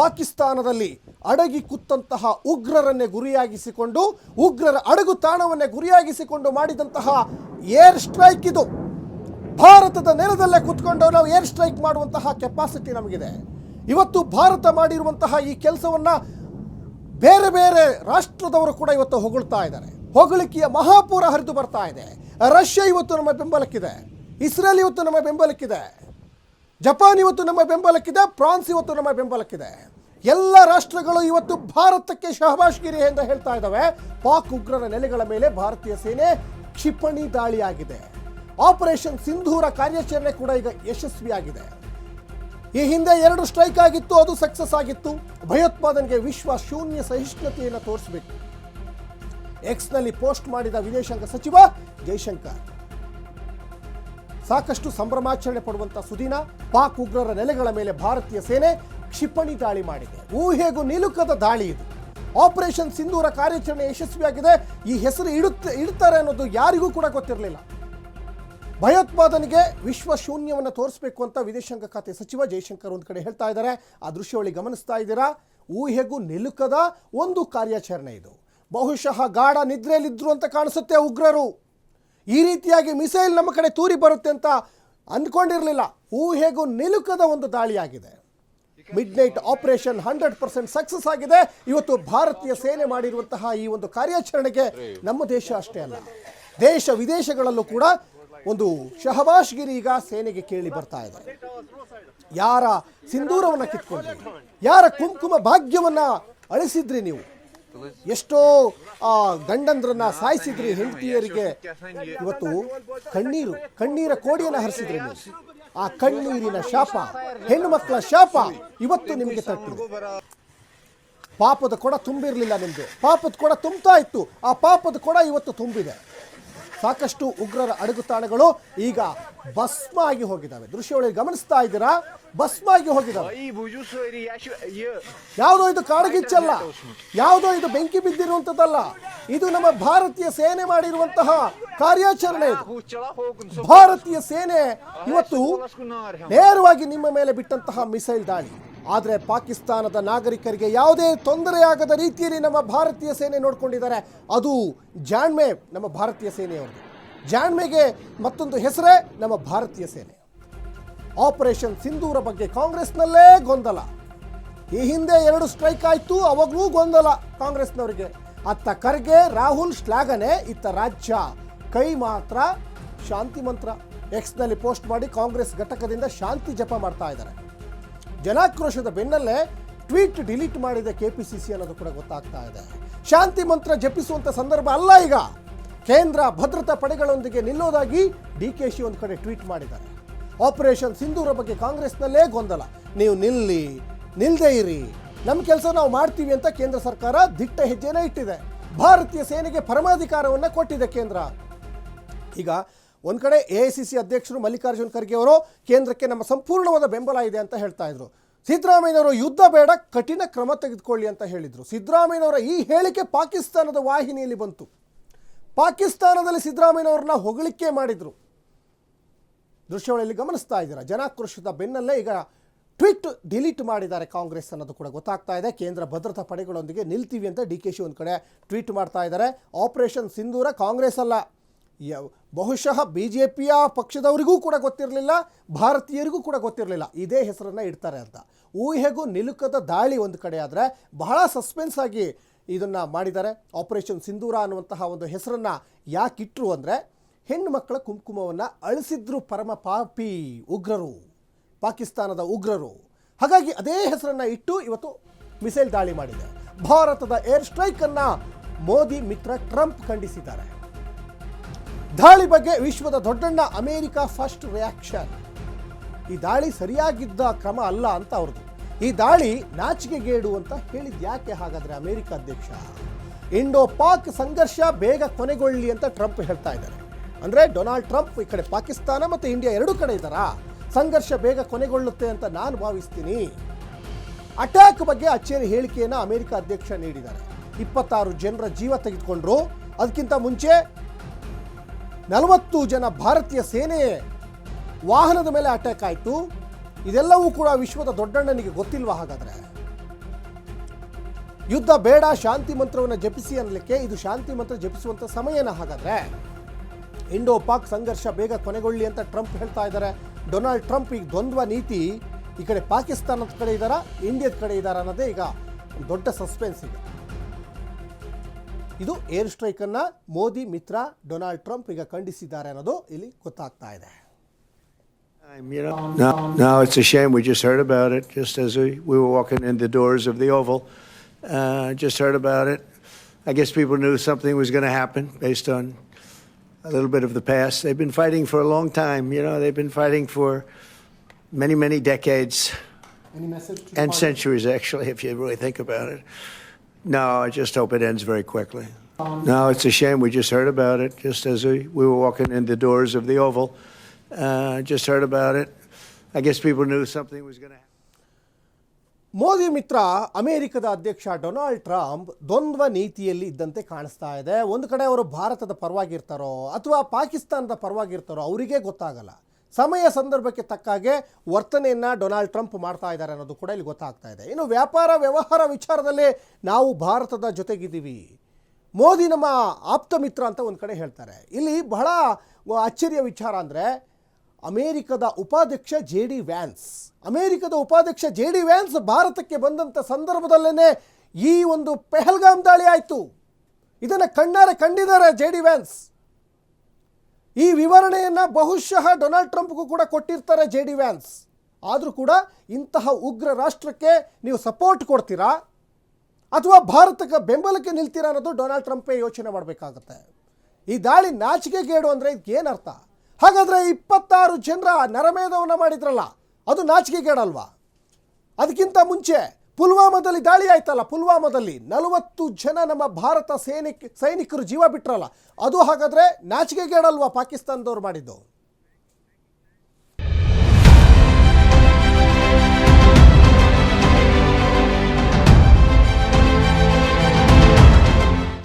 ಪಾಕಿಸ್ತಾನದಲ್ಲಿ ಅಡಗಿ ಕುತ್ತಂತಹ ಉಗ್ರರನ್ನೇ ಗುರಿಯಾಗಿಸಿಕೊಂಡು, ಉಗ್ರರ ಅಡಗು ತಾಣವನ್ನೇ ಗುರಿಯಾಗಿಸಿಕೊಂಡು ಮಾಡಿದಂತಹ ಏರ್ ಸ್ಟ್ರೈಕ್ ಇದು. ಭಾರತದ ನೆಲದಲ್ಲೇ ಕುತ್ಕೊಂಡು ನಾವು ಏರ್ ಸ್ಟ್ರೈಕ್ ಮಾಡುವಂತಹ ಕೆಪಾಸಿಟಿ ನಮಗಿದೆ. ಇವತ್ತು ಭಾರತ ಮಾಡಿರುವಂತಹ ಈ ಕೆಲಸವನ್ನ ಬೇರೆ ಬೇರೆ ರಾಷ್ಟ್ರದವರು ಕೂಡ ಇವತ್ತು ಹೊಗಳ್ತಾ ಇದ್ದಾರೆ. ಹೊಗಳಿಕೆಯ ಮಹಾಪೂರ ಹರಿದು ಬರ್ತಾ ಇದೆ. ರಷ್ಯಾ ಇವತ್ತು ನಮ್ಮ ಬೆಂಬಲಕ್ಕಿದೆ. ಇಸ್ರೇಲ್ ಇವತ್ತು ನಮ್ಮ ಬೆಂಬಲಕ್ಕಿದೆ. ಜಪಾನ್ ಇವತ್ತು ನಮ್ಮ ಬೆಂಬಲಕ್ಕಿದೆ, ಫ್ರಾನ್ಸ್ ಇವತ್ತು ನಮ್ಮ ಬೆಂಬಲಕ್ಕಿದೆ. ಎಲ್ಲ ರಾಷ್ಟ್ರಗಳು ಇವತ್ತು ಭಾರತಕ್ಕೆ ಶಹಬಾಷ್ಗಿರಿ ಎಂದು ಹೇಳ್ತಾ ಇದ್ದಾವೆ. ಪಾಕ್ ಉಗ್ರರ ನೆಲೆಗಳ ಮೇಲೆ ಭಾರತೀಯ ಸೇನೆ ಕ್ಷಿಪಣಿ ದಾಳಿಯಾಗಿದೆ. ಆಪರೇಷನ್ ಸಿಂಧೂರ ಕಾರ್ಯಾಚರಣೆ ಕೂಡ ಈಗ ಯಶಸ್ವಿಯಾಗಿದೆ. ಈ ಹಿಂದೆ ಎರಡು ಸ್ಟ್ರೈಕ್ ಆಗಿತ್ತು, ಅದು ಸಕ್ಸಸ್ ಆಗಿತ್ತು. ಭಯೋತ್ಪಾದನೆಗೆ ವಿಶ್ವ ಶೂನ್ಯ ಸಹಿಷ್ಣುತೆಯನ್ನು ತೋರಿಸಬೇಕು. ಎಕ್ಸ್ನಲ್ಲಿ ಪೋಸ್ಟ್ ಮಾಡಿದ ವಿದೇಶಾಂಗ ಸಚಿವ ಜೈಶಂಕರ್. ಸಾಕಷ್ಟು ಸಂಭ್ರಮಾಚರಣೆ ಪಡುವಂತ ಸುದಿನ ಪಾಕ್ ಉಗ್ರರ ನೆಲೆಗಳ ಮೇಲೆ ಭಾರತೀಯ ಸೇನೆ ಕ್ಷಿಪಣಿ ದಾಳಿ ಮಾಡಿದೆ. ಊಹೆಗೂ ನಿಲುಕದ ದಾಳಿ ಇದು. ಆಪರೇಷನ್ ಸಿಂಧೂರ ಕಾರ್ಯಾಚರಣೆ ಯಶಸ್ವಿಯಾಗಿದೆ. ಈ ಹೆಸರು ಇಡುತ್ತೆ, ಇಡ್ತಾರೆ ಅನ್ನೋದು ಯಾರಿಗೂ ಕೂಡ ಗೊತ್ತಿರಲಿಲ್ಲ. ಭಯೋತ್ಪಾದನೆಗೆ ವಿಶ್ವ ಶೂನ್ಯವನ್ನು ತೋರಿಸಬೇಕು ಅಂತ ವಿದೇಶಾಂಗ ಖಾತೆ ಸಚಿವ ಜೈಶಂಕರ್ ಒಂದು ಕಡೆ ಹೇಳ್ತಾ ಇದ್ದಾರೆ. ಆ ದೃಶ್ಯವಳಿ ಗಮನಿಸ್ತಾ ಇದ್ದೀರಾ? ಊಹೆಗೂ ನಿಲುಕದ ಒಂದು ಕಾರ್ಯಾಚರಣೆ ಇದು. ಬಹುಶಃ ಗಾಢ ನಿದ್ರೆಯಲ್ಲಿದ್ರು ಅಂತ ಕಾಣಿಸುತ್ತೆ ಉಗ್ರರು. ಈ ರೀತಿಯಾಗಿ ಮಿಸೈಲ್ ನಮ್ಮ ಕಡೆ ತೂರಿ ಬರುತ್ತೆ ಅಂತ ಅಂದ್ಕೊಂಡಿರಲಿಲ್ಲ. ಊಹೆಗೂ ನಿಲುಕದ ಒಂದು ದಾಳಿಯಾಗಿದೆ. Midnight operation hundred percent success ಆಗಿದೆ. ಇವತ್ತು ಭಾರತೀಯ ಸೇನೆ ಮಾಡಿರುವಂತಹ ಈ ಒಂದು ಕಾರ್ಯಾಚರಣೆಗೆ ನಮ್ಮ ದೇಶ ಅಷ್ಟೇ ಅಲ್ಲ, ದೇಶ ವಿದೇಶಗಳಲ್ಲೂ ಕೂಡ ಒಂದು ಶಹಬಾಷ್ಗಿರಿ ಈಗ ಸೇನೆಗೆ ಕೇಳಿ ಬರ್ತಾ ಇದೆ. ಯಾರ ಸಿಂಧೂರವನ್ನ ಕಿತ್ಕೊಂಡ್ರಿ? ಯಾರ ಕುಂಕುಮ ಭಾಗ್ಯವನ್ನ ಅಳಿಸಿದ್ರಿ ನೀವು? ಎಷ್ಟೋ, ಆ, ಗಂಡಂದ್ರನ್ನ ಸಾಯಿಸಿದ್ರಿ ಹೆಂಡತಿಯರಿಗೆ. ಇವತ್ತು ಕಣ್ಣೀರು, ಕಣ್ಣೀರ ಕೋಡಿಯನ್ನ ಹರಿಸಿದ್ರಿ ಆ ಕಣ್ಣೀರಿನ ಶಾಪ, ಹೆಣ್ಣು ಮಕ್ಕಳ ಶಾಪ ಇವತ್ತು ನಿಮಗೆ ತಟ್ಟಿದೆ. ಪಾಪದ ಕೊಡ ತುಂಬಿರಲಿಲ್ಲ ನಿಮ್ದು. ಪಾಪದ ಕೊಡ ತುಂಬ್ತಾ ಇತ್ತು. ಆ ಪಾಪದ ಕೊಡ ಇವತ್ತು ತುಂಬಿದೆ. ಸಾಕಷ್ಟು ಉಗ್ರರ ಅಡಗುತಾಣಗಳು ಈಗ ಭಸ್ಮ ಆಗಿ ಹೋಗಿದ್ದಾವೆ. ದೃಶ್ಯಾವಳಿ ಗಮನಿಸ್ತಾ ಇದ್ದೀರಾ? ಭಸ್ಮ ಆಗಿ ಹೋಗಿದ್ದಾವೆ. ಯಾವುದೋ ಇದು ಕಾಡಗಿಚ್ಚಲ್ಲ. ಯಾವುದೋ ಇದು ಬೆಂಕಿ ಬಿದ್ದಿರುವಂಥದ್ದಲ್ಲ. ಇದು ನಮ್ಮ ಭಾರತೀಯ ಸೇನೆ ಮಾಡಿರುವಂತಹ ಕಾರ್ಯಾಚರಣೆ ಭಾರತೀಯ ಸೇನೆ ಇವತ್ತು ನೇರವಾಗಿ ನಿಮ್ಮ ಮೇಲೆ ಬಿಟ್ಟಂತಹ ಮಿಸೈಲ್ ದಾಳಿ. ಆದರೆ ಪಾಕಿಸ್ತಾನದ ನಾಗರಿಕರಿಗೆ ಯಾವುದೇ ತೊಂದರೆಯಾಗದ ರೀತಿಯಲ್ಲಿ ನಮ್ಮ ಭಾರತೀಯ ಸೇನೆ ನೋಡ್ಕೊಂಡಿದ್ದಾರೆ. ಅದು ಜಾಣ್ಮೆ ನಮ್ಮ ಭಾರತೀಯ ಸೇನೆಯವ್ರದ್ದು. ಜಾಣ್ಮೆಗೆ ಮತ್ತೊಂದು ಹೆಸರೇ ನಮ್ಮ ಭಾರತೀಯ ಸೇನೆ. ಆಪರೇಷನ್ ಸಿಂಧೂರ ಬಗ್ಗೆ ಕಾಂಗ್ರೆಸ್ನಲ್ಲೇ ಗೊಂದಲ. ಈ ಹಿಂದೆ ಎರಡು ಸ್ಟ್ರೈಕ್ ಆಯಿತು, ಅವಾಗಲೂ ಗೊಂದಲ ಕಾಂಗ್ರೆಸ್ನವರಿಗೆ. ಅತ್ತ ಖರ್ಗೆ, ರಾಹುಲ್ ಶ್ಲಾಘನೆ, ಇತ್ತ ರಾಜ್ಯ ಕೈ ಮಾತ್ರ, ಶಾಂತಿ ಮಂತ್ರ. ಎಕ್ಸ್ನಲ್ಲಿ ಪೋಸ್ಟ್ ಮಾಡಿ ಕಾಂಗ್ರೆಸ್ ಘಟಕದಿಂದ ಶಾಂತಿ ಜಪ ಮಾಡ್ತಾ ಇದ್ದಾರೆ. ಜನಾಕ್ರೋಶದ ಬೆನ್ನಲ್ಲೇ ಟ್ವೀಟ್ ಡಿಲೀಟ್ ಮಾಡಿದ ಸಿ ಅನ್ನೋದು ಕೂಡ ಗೊತ್ತಾಗ್ತಾ ಇದೆ. ಶಾಂತಿ ಮಂತ್ರ ಜಪಿಸುವಂತ ಸಂದರ್ಭ ಅಲ್ಲ ಈಗ. ಕೇಂದ್ರ ಭದ್ರತಾ ಪಡೆಗಳೊಂದಿಗೆ ನಿಲ್ಲೋದಾಗಿ ಡಿ ಕೆ ಶಿ ಒಂದು ಕಡೆ ಟ್ವೀಟ್ ಮಾಡಿದ್ದಾರೆ. ಆಪರೇಷನ್ ಸಿಂಧೂರ ಬಗ್ಗೆ ಕಾಂಗ್ರೆಸ್ನಲ್ಲೇ ಗೊಂದಲ. ನೀವು ನಿಲ್ಲಿ ನಿಲ್ಲದೆ ಇರಿ. ನಮ್ಮ ಕೆಲಸ ನಾವು ಮಾಡ್ತೀವಿ ಅಂತ ಕೇಂದ್ರ ಸರ್ಕಾರ ದಿಟ್ಟ ಹೆಜ್ಜೆನ ಇಟ್ಟಿದೆ. ಭಾರತೀಯ ಸೇನೆಗೆ ಪರಮಾಧಿಕಾರವನ್ನು ಕೊಟ್ಟಿದೆ ಕೇಂದ್ರ. ಈಗ ಒಂದು ಕಡೆ ಎ ಐ ಸಿ ಸಿ ಅಧ್ಯಕ್ಷರು ಮಲ್ಲಿಕಾರ್ಜುನ್ ಖರ್ಗೆ ಅವರು, ಕೇಂದ್ರಕ್ಕೆ ನಮ್ಮ ಸಂಪೂರ್ಣವಾದ ಬೆಂಬಲ ಇದೆ ಅಂತ ಹೇಳ್ತಾ ಇದ್ರು. ಸಿದ್ದರಾಮಯ್ಯನವರು ಯುದ್ಧ ಬೇಡ, ಕಠಿಣ ಕ್ರಮ ತೆಗೆದುಕೊಳ್ಳಿ ಅಂತ ಹೇಳಿದರು. ಸಿದ್ದರಾಮಯ್ಯನವರ ಈ ಹೇಳಿಕೆ ಪಾಕಿಸ್ತಾನದ ವಾಹಿನಿಯಲ್ಲಿ ಬಂತು. ಪಾಕಿಸ್ತಾನದಲ್ಲಿ ಸಿದ್ದರಾಮಯ್ಯನವ್ರನ್ನ ಹೊಗಳಿಕೆ ಮಾಡಿದರು. ದೃಶ್ಯಗಳಲ್ಲಿ ಗಮನಿಸ್ತಾ ಇದ್ದೀರಾ? ಜನಾಕ್ರೋಶದ ಬೆನ್ನಲ್ಲೇ ಈಗ ಟ್ವೀಟ್ ಡಿಲೀಟ್ ಮಾಡಿದ್ದಾರೆ ಕಾಂಗ್ರೆಸ್ ಅನ್ನೋದು ಕೂಡ ಗೊತ್ತಾಗ್ತಾ ಇದೆ. ಕೇಂದ್ರ ಭದ್ರತಾ ಪಡೆಗಳೊಂದಿಗೆ ನಿಲ್ತೀವಿ ಅಂತ ಡಿ ಕೆ ಶಿ ಒಂದು ಕಡೆ ಟ್ವೀಟ್ ಮಾಡ್ತಾ ಇದ್ದಾರೆ. ಆಪರೇಷನ್ ಸಿಂಧೂರ ಕಾಂಗ್ರೆಸ್ ಅಲ್ಲ. ಬಹುಶಃ ಬಿ ಜೆ ಪಿಯ ಪಕ್ಷದವರಿಗೂ ಕೂಡ ಗೊತ್ತಿರಲಿಲ್ಲ, ಭಾರತೀಯರಿಗೂ ಕೂಡ ಗೊತ್ತಿರಲಿಲ್ಲ. ಇದೇ ಹೆಸರನ್ನು ಇಡ್ತಾರೆ ಅಂತ. ಊಹೆಗೂ ನಿಲುಕದ ದಾಳಿ ಒಂದು ಕಡೆ ಆದರೆ ಬಹಳ ಸಸ್ಪೆನ್ಸ್ ಆಗಿ ಇದನ್ನು ಮಾಡಿದ್ದಾರೆ. ಆಪರೇಷನ್ ಸಿಂಧೂರ ಅನ್ನುವಂತಹ ಒಂದು ಹೆಸರನ್ನು ಯಾಕಿಟ್ಟರು ಅಂದರೆ ಹೆಣ್ಣು ಮಕ್ಕಳ ಕುಂಕುಮವನ್ನು ಅಳಿಸಿದ್ರು ಪರಮ ಪಾಪಿ ಉಗ್ರರು, ಪಾಕಿಸ್ತಾನದ ಉಗ್ರರು. ಹಾಗಾಗಿ ಅದೇ ಹೆಸರನ್ನು ಇಟ್ಟು ಇವತ್ತು ಮಿಸೈಲ್ ದಾಳಿ ಮಾಡಿದೆ. ಭಾರತದ ಏರ್ ಸ್ಟ್ರೈಕನ್ನು ಮೋದಿ, ಮಿತ್ರ, ಟ್ರಂಪ್ ಖಂಡಿಸಿದ್ದಾರೆ. ದಾಳಿ ಬಗ್ಗೆ ವಿಶ್ವದ ದೊಡ್ಡಣ್ಣ ಅಮೆರಿಕ ಫಸ್ಟ್ ರಿಯಾಕ್ಷನ್ ಈ ದಾಳಿ ಸರಿಯಾಗಿದ್ದ ಕ್ರಮ ಅಲ್ಲ ಅಂತ ಅವ್ರದ್ದು. ಈ ದಾಳಿ ನಾಚಿಕೆಗೇಡು ಅಂತ ಹೇಳಿದ್ ಯಾಕೆ ಹಾಗಾದ್ರೆ ಅಮೆರಿಕ ಅಧ್ಯಕ್ಷ? ಇಂಡೋ ಪಾಕ್ ಸಂಘರ್ಷ ಬೇಗ ಕೊನೆಗೊಳ್ಳಿ ಅಂತ ಟ್ರಂಪ್ ಹೇಳ್ತಾ ಇದ್ದಾರೆ. ಅಂದ್ರೆ ಡೊನಾಲ್ಡ್ ಟ್ರಂಪ್ ಈ ಕಡೆ ಪಾಕಿಸ್ತಾನ ಮತ್ತು ಇಂಡಿಯಾ ಎರಡೂ ಕಡೆ ಇದ್ದಾರಾ? ಸಂಘರ್ಷ ಬೇಗ ಕೊನೆಗೊಳ್ಳುತ್ತೆ ಅಂತ ನಾನು ಭಾವಿಸ್ತೀನಿ. ಅಟ್ಯಾಕ್ ಬಗ್ಗೆ ಅಚ್ಚೇರಿ ಹೇಳಿಕೆಯನ್ನು ಅಮೆರಿಕ ಅಧ್ಯಕ್ಷ ನೀಡಿದ್ದಾರೆ. ಇಪ್ಪತ್ತಾರು ಜನರ ಜೀವ ತೆಗೆದುಕೊಂಡ್ರು. ಅದಕ್ಕಿಂತ ಮುಂಚೆ ನಲವತ್ತು ಜನ ಭಾರತೀಯ ಸೇನೆ ವಾಹನದ ಮೇಲೆ ಅಟ್ಯಾಕ್ ಆಯಿತು. ಇದೆಲ್ಲವೂ ಕೂಡ ವಿಶ್ವದ ದೊಡ್ಡಣ್ಣನಿಗೆ ಗೊತ್ತಿಲ್ವಾ ಹಾಗಾದರೆ? ಯುದ್ಧ ಬೇಡ, ಶಾಂತಿ ಮಂತ್ರವನ್ನು ಜಪಿಸಿ ಅನ್ನಲಿಕ್ಕೆ ಇದು ಶಾಂತಿ ಮಂತ್ರ ಜಪಿಸುವಂಥ ಸಮಯನ ಹಾಗಾದರೆ? ಇಂಡೋ ಪಾಕ್ ಸಂಘರ್ಷ ಬೇಗ ಕೊನೆಗೊಳ್ಳಿ ಅಂತ ಟ್ರಂಪ್ ಹೇಳ್ತಾ ಇದ್ದಾರೆ. ಡೊನಾಲ್ಡ್ ಟ್ರಂಪ್ ಈಗ ದ್ವಂದ್ವ ನೀತಿ ಈ ಕಡೆ ಪಾಕಿಸ್ತಾನದ ಕಡೆ ಇದ್ದಾರಾ ಇಂಡಿಯಾದ ಕಡೆ ಇದ್ದಾರಾ ಅನ್ನೋದೇ ಈಗ ದೊಡ್ಡ ಸಸ್ಪೆನ್ಸ್ ಇದೆ. ಇದು ಏರ್ ಸ್ಟ್ರೈಕ್ ಅನ್ನ ಮೋದಿ ಮಿತ್ರ ಡೊನಾಲ್ಡ್ ಟ್ರಂಪ್ ಈಗ ಖಂಡಿಸಿದ್ದಾರೆ ಅನ್ನೋದು ಇಲ್ಲಿ ಗೊತ್ತಾಗ್ತಾ ಇದೆ time, You know, no, no, it's a shame. We just heard about it just as we, we were walking in the doors of the Oval. Uh, just heard about it. I guess people knew something was going to happen based on a little bit of the past. They've been fighting for a long time. You know, they've been fighting for many, many decades and centuries, actually, if you really think about it. No, I just hope it ends very quickly. No, it's a shame. We just heard about it just as we, we were walking in the doors of the Oval. Uh, just heard about it. I guess people knew something was going to happen. Modi ಮಿತ್ರ ಅಮೆರಿಕದ ಅಧ್ಯಕ್ಷ Donald Trump ದ್ವಂದ್ವ ನೀತಿಯಲ್ಲಿ ಇದ್ದಂತೆ ಕಾಣಿಸ್ತಾ ಇದೆ ಒಂದು ಕಡೆ ಅವರು ಭಾರತದ ಪರವಾಗಿರ್ತಾರೋ ಅಥವಾ ಪಾಕಿಸ್ತಾನದ ಪರವಾಗಿರ್ತಾರೋ ಅವರಿಗೆ ಗೊತ್ತಾಗಲ್ಲ ಸಮಯ ಸಂದರ್ಭಕ್ಕೆ ತಕ್ಕ ಹಾಗೆ ವರ್ತನೆಯನ್ನ ಡೊನಾಲ್ಡ್ ಟ್ರಂಪ್ ಮಾಡ್ತಾ ಇದ್ದಾರೆ ಅನ್ನೋದು ಕೂಡ ಇಲ್ಲಿ ಗೊತ್ತಾಗ್ತಾ ಇದೆ. ಇನ್ನು ವ್ಯಾಪಾರ ವ್ಯವಹಾರ ವಿಚಾರದಲ್ಲಿ ನಾವು ಭಾರತದ ಜೊತೆಗಿದ್ದೀವಿ. ಮೋದಿ ನಮ್ಮ ಆಪ್ತ ಮಿತ್ರ ಅಂತ ಒಂದು ಕಡೆ ಹೇಳ್ತಾರೆ. ಇಲ್ಲಿ ಬಹಳ ಅಚ್ಚರಿಯ ವಿಚಾರ ಅಂದರೆ ಅಮೇರಿಕದ ಉಪಾಧ್ಯಕ್ಷ ಜೆ ಡಿ ವ್ಯಾನ್ಸ್, ಅಮೇರಿಕದ ಉಪಾಧ್ಯಕ್ಷ ಜೆ ಡಿ ವ್ಯಾನ್ಸ್ ಭಾರತಕ್ಕೆ ಬಂದಂಥ ಸಂದರ್ಭದಲ್ಲೇ ಈ ಒಂದು ಪೆಹಲ್ಗಾಮ್ ದಾಳಿ ಆಯಿತು. ಇದನ್ನು ಕಣ್ಣಾರೆ ಕಂಡಿದ್ದಾರೆ ಜೆ ಡಿ ವ್ಯಾನ್ಸ್. ಈ ವಿವರಣೆಯನ್ನು ಬಹುಶಃ ಡೊನಾಲ್ಡ್ ಟ್ರಂಪ್ಗೂ ಕೂಡ ಕೊಟ್ಟಿರ್ತಾರೆ ಜೆ ಡಿ ವ್ಯಾನ್ಸ್ ಆದರೂ ಕೂಡ ಇಂತಹ ಉಗ್ರ ರಾಷ್ಟ್ರಕ್ಕೆ ನೀವು ಸಪೋರ್ಟ್ ಕೊಡ್ತೀರಾ? ಅಥವಾ ಭಾರತಕ್ಕೆ ಬೆಂಬಲಕ್ಕೆ ನಿಲ್ತೀರಾ ಅನ್ನೋದು ಡೊನಾಲ್ಡ್ ಟ್ರಂಪೇ ಯೋಚನೆ ಮಾಡಬೇಕಾಗತ್ತೆ. ಈ ದಾಳಿ ನಾಚಿಕೆಗೇಡು ಅಂದರೆ ಇದಕ್ಕೆ ಏನರ್ಥ ಹಾಗಾದರೆ ಇಪ್ಪತ್ತಾರು ಜನರ ನರಮೇಧವನ್ನು ಮಾಡಿದ್ರಲ್ಲ, ಅದು ನಾಚಿಕೆಗೇಡಲ್ವಾ? ಅದಕ್ಕಿಂತ ಮುಂಚೆ ಪುಲ್ವಾಮಾದಲ್ಲಿ ದಾಳಿ ಆಯ್ತಲ್ಲ, ಪುಲ್ವಾಮಾದಲ್ಲಿ ನಲವತ್ತು ಜನ ನಮ್ಮ ಭಾರತ ಸೈನಿಕ, ಸೈನಿಕರು ಜೀವ ಬಿಟ್ರಲ್ಲ. ಅದು ಹಾಗಾದರೆ ನಾಚಿಕೆಗೇಡಲ್ವಾ ಪಾಕಿಸ್ತಾನದವ್ರು ಮಾಡಿದ್ದು?